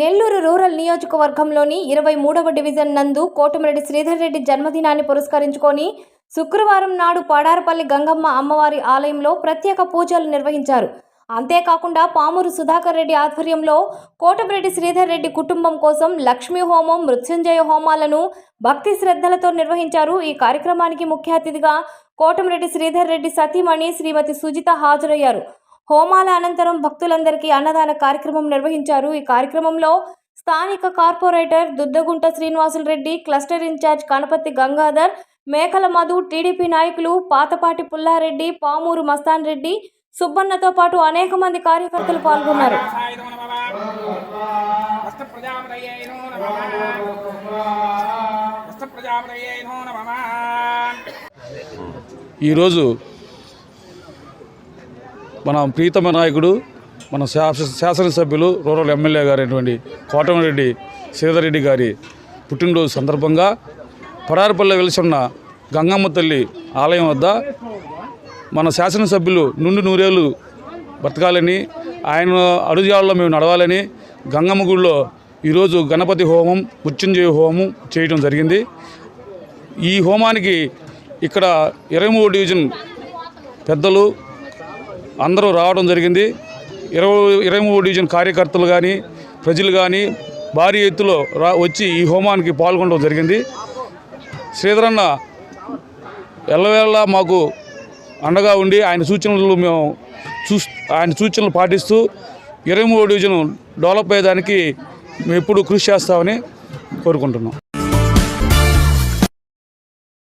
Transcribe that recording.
Nellore rural నియోజకవర్గంలోని ఇరవై మూడవ డివిజన్ నందు కోటమిరెడ్డి శ్రీధర్ రెడ్డి జన్మదినాన్ని పురస్కరించుకొని శుక్రవారం నాడు పాడారపల్లి గంగమ్మ అమ్మవారి ఆలయంలో ప్రత్యేక పూజలు నిర్వహించారు. అంతేకాకుండా పామూరు సుధాకర్ రెడ్డి ఆధ్వర్యంలో కోటమిరెడ్డి శ్రీధర్ రెడ్డి కుటుంబం కోసం లక్ష్మీ హోమం మృత్యుంజయ హోమాలను భక్తి శ్రద్ధలతో నిర్వహించారు. ఈ కార్యక్రమానికి ముఖ్య అతిథిగా కోటమిరెడ్డి శ్రీధర్ రెడ్డి సతీమణి శ్రీమతి సుజిత హాజరయ్యారు. హోమాల అనంతరం భక్తులందరికీ అన్నదాన కార్యక్రమం నిర్వహించారు. ఈ కార్యక్రమంలో స్థానిక corporator Duddagunta Srinivasulu Reddy cluster in charge Kanapathi Gangadhar Mekala Madhu TDP నాయకులు పాతపాటి పుల్లారెడ్డి పామూరు మస్తాన్ రెడ్డి సుబ్బన్నతో పాటు అనేక మంది కార్యకర్తలు పాల్గొన్నారు. ఈరోజు మన ప్రీతమ నాయకుడు మన శాసనసభ్యులు రూరల్ ఎమ్మెల్యే గారైనటువంటి కోటమిరెడ్డి శ్రీధర్రెడ్డి గారి పుట్టినరోజు సందర్భంగా పడారపల్లి వెలిసిన ఉన్న గంగమ్మ తల్లి ఆలయం వద్ద మన శాసనసభ్యులు నుండి నూరేళ్ళు బతకాలని ఆయన అడుగుజాడలో మేము నడవాలని గంగమ్మ గుడిలో ఈరోజు గణపతి హోమం మృత్యుంజయ హోమం చేయడం జరిగింది. ఈ హోమానికి ఇక్కడ ఇరవై డివిజన్ పెద్దలు అందరూ రావడం జరిగింది. ఇరవై ఇరవై మూడు డివిజన్ కార్యకర్తలు కానీ ప్రజలు కానీ భారీ ఎత్తులో రా వచ్చి ఈ హోమానికి పాల్గొనడం జరిగింది. శ్రీధరన్న ఎల్లవేళ మాకు అండగా ఉండి ఆయన సూచనలు మేము చూ ఆయన సూచనలు పాటిస్తూ ఇరవై మూడు డివిజన్ డెవలప్ అయ్యేదానికి మేము ఎప్పుడు కృషి చేస్తామని కోరుకుంటున్నాం.